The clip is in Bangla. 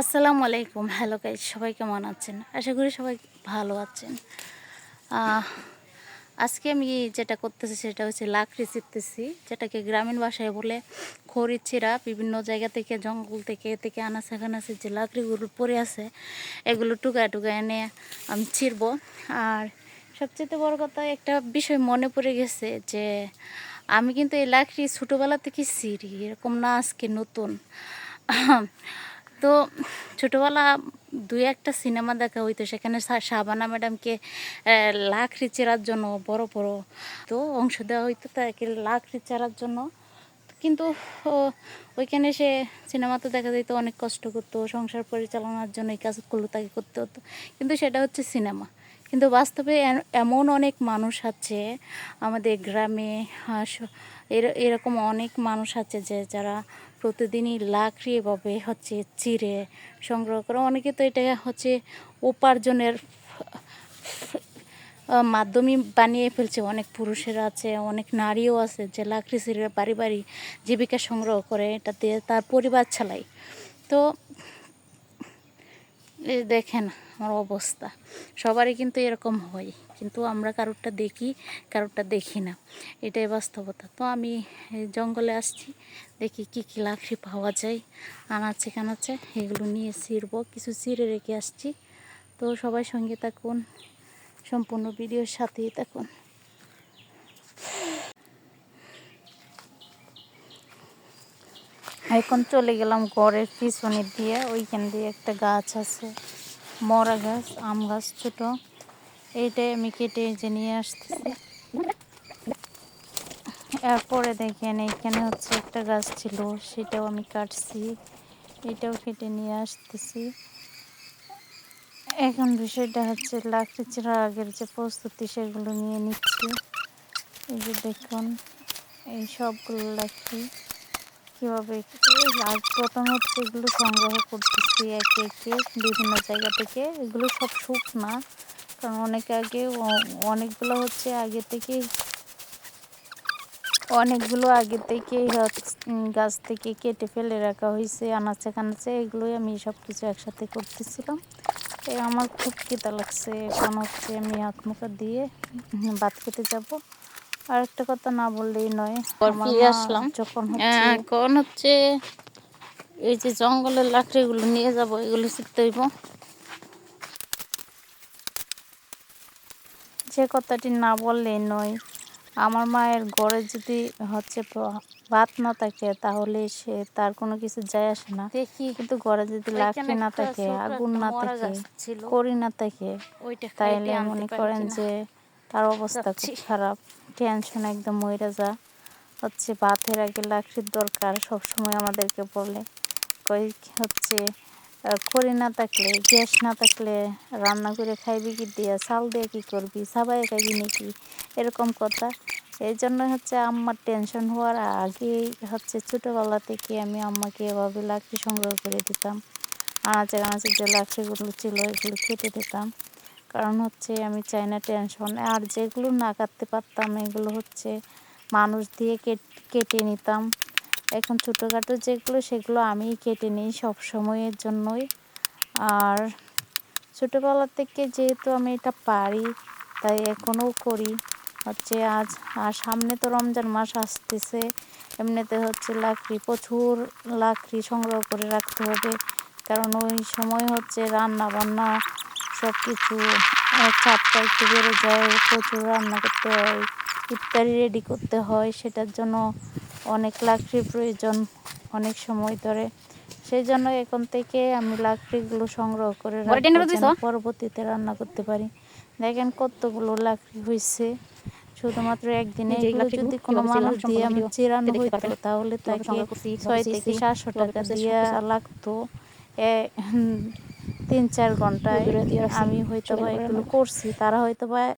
আসসালামু আলাইকুম। হ্যালো গাইজ সবাই কেমন আছেন? আশা করি সবাই ভালো আছেন। আজকে আমি যেটা করতেছি সেটা হচ্ছে লাকড়ি চিপতেছি, যেটাকে গ্রামীণ ভাষায় বলে খড়িচিরা বিভিন্ন জায়গা থেকে, জঙ্গল থেকে থেকে আনাচে কানাচে যে লাকড়িগুলো পড়ে আছে, এগুলো টুকায় টুকায় এনে আমি ছিড়বো। আর সবচেয়ে বড় কথা, একটা বিষয় মনে পড়ে গেছে যে আমি কিন্তু এই লাকড়ি ছোটোবেলা থেকে ছিঁড়ি, এরকম না আজকে নতুন। তো ছোটোবেলা দুই একটা সিনেমা দেখা হইতো সেখানে শাবানা ম্যাডামকে আহ, লাকড়ি চেরার জন্য বড় বড় তো অংশ দেওয়া হইতো তাকে লাকড়ি চেরার জন্য। কিন্তু ওইখানে সে সিনেমা তো দেখা যেত অনেক কষ্ট করতো সংসার পরিচালনার জন্য এই কাজগুলো তাকে করতে হতো। কিন্তু সেটা হচ্ছে সিনেমা। কিন্তু বাস্তবে এমন অনেক মানুষ আছে আমাদের গ্রামে এরকম অনেক মানুষ আছে যে যারা প্রতিদিনই লাকড়ি এভাবে হচ্ছে চিড়ে সংগ্রহ করে। অনেকে তো এটা হচ্ছে উপার্জনের মাধ্যমই বানিয়ে ফেলছে। অনেক পুরুষেরা আছে, অনেক নারীও আছে যে লাকড়ি ছিঁড়ে বাড়ি বাড়ি জীবিকা সংগ্রহ করে এটা দিয়ে তার পরিবার চালায়। তো এই দেখেন আমার অবস্থা। সবারই কিন্তু এরকম হয়, কিন্তু আমরা কারোরটা দেখি কারোরটা দেখি না। এটাই বাস্তবতা। তো আমি জঙ্গলে আসছি, দেখি কি কি লাকড়ি পাওয়া যায়। আনাচ্ছে কানাচ্ছে এগুলো নিয়ে ছিঁড়বো, কিছু ছিঁড়ে রেখে আসছি। তো সবাই সঙ্গে থাকুন, সম্পূর্ণ ভিডিওর সাথেই থাকুন। এখন চলে গেলাম ঘরের পিছনে দিয়ে, ওইখান দিয়ে একটা গাছ আছে, মরা গাছ, আম গাছ ছোট। এইটাই আমি কেটে যে নিয়ে আসতেছি। এরপরে দেখেন, এইখানে হচ্ছে একটা গাছ ছিল, সেটাও আমি কাটছি, এটাও কেটে নিয়ে আসতেছি। এখন বিষয়টা হচ্ছে লাকড়ি চিরার আগের যে প্রস্তুতি, সেগুলো নিয়ে নিচ্ছি। এই যে দেখুন, এই সবগুলো লাকড়ি। কীভাবে আজ প্রথম হচ্ছে এগুলো সংগ্রহ করতেছি একে একে বিভিন্ন জায়গা থেকে। এগুলো সব শুক না কারণ অনেক আগে অনেকগুলো হচ্ছে আগে থেকে অনেকগুলো আগে উম, গাছ থেকে কেটে ফেলে রাখা হয়েছে আনাচে কানাচে এগুলোই আমি সব কিছু একসাথে করতেছিলাম। এই আমার খুব খিদা লাগছে। এখন হচ্ছে আমি হাত মুখা দিয়ে ভাত খেতে যাব। আর একটা কথা না বললেই নয় পর ফিরে আসলাম। যখন হচ্ছে এখন হচ্ছে এই যে জঙ্গলের লাকড়িগুলো নিয়ে যাব এগুলো শিখতে হইব। যে কথাটি না বললেই নয় আমার মায়ের ঘরে যদি হচ্ছে ভাত না থাকে তাহলে সে তার কোনো কিছু যায় আসে না। দেখি। কিন্তু ঘরে যদি লাকড়ি না থাকে আগুন না থাকে করি না থাকে তাইলে মনে করেন যে তার অবস্থা খুব খারাপ। টেনশন একদম মইরা যা। হচ্ছে ভাতের আগে লাকড়ির দরকার সব সময় আমাদেরকে বলে। কই হচ্ছে খড়ি না থাকলে, গ্যাস না থাকলে রান্না করে খাইবি কি দিয়ে? চাল দিয়ে কি করবি? সাবাই খাইবি নাকি? এরকম কথা। এই জন্য হচ্ছে আম্মার টেনশন হওয়ার আগেই হচ্ছে ছোটোবেলা থেকে আমি আম্মাকে এভাবে লাকড়ি সংগ্রহ করে দিতাম। আনাচে কানাচে যে লাকড়িগুলো ছিল, এগুলো কেটে দিতাম। কারণ হচ্ছে আমি চাই না টেনশন আর যেগুলো না কাটতে পারতাম, এগুলো হচ্ছে মানুষ দিয়ে কেটে নিতাম। এখন ছোটোখাটো যেগুলো, সেগুলো আমিই কেটে নিই সব সময়ের জন্যই। আর ছোটোবেলা থেকে যেহেতু আমি এটা পারি, তাই এখনও করি। হচ্ছে আজ, আর সামনে তো রমজান মাস আসতেছে, এমনিতে হচ্ছে লাকড়ি, প্রচুর লাকড়ি সংগ্রহ করে রাখতে হবে। কারণ ওই সময় হচ্ছে রান্না বান্না সব কিছু চাপটা একটু বেড়ে যায় প্রচুর রান্না করতে হয় ইফতারি রেডি করতে হয় সেটার জন্য অনেক লাকড়ির প্রয়োজন অনেক সময় ধরে। সেই জন্য এখন থেকে আমি লাকড়িগুলো সংগ্রহ করে? পরবর্তীতে রান্না করতে পারি। দেখেন কতগুলো লাকড়ি হয়েছে শুধুমাত্র একদিনে যদি কোনো মানুষ দিয়ে আমি চিরানো হইতো তাহলে তাকে ছয় থেকে সাতশো টাকা দিয়ে লাগতো। তিন চার ঘন্টায় আমি হয়তো বা এগুলো করছি। তারা হয়তো বা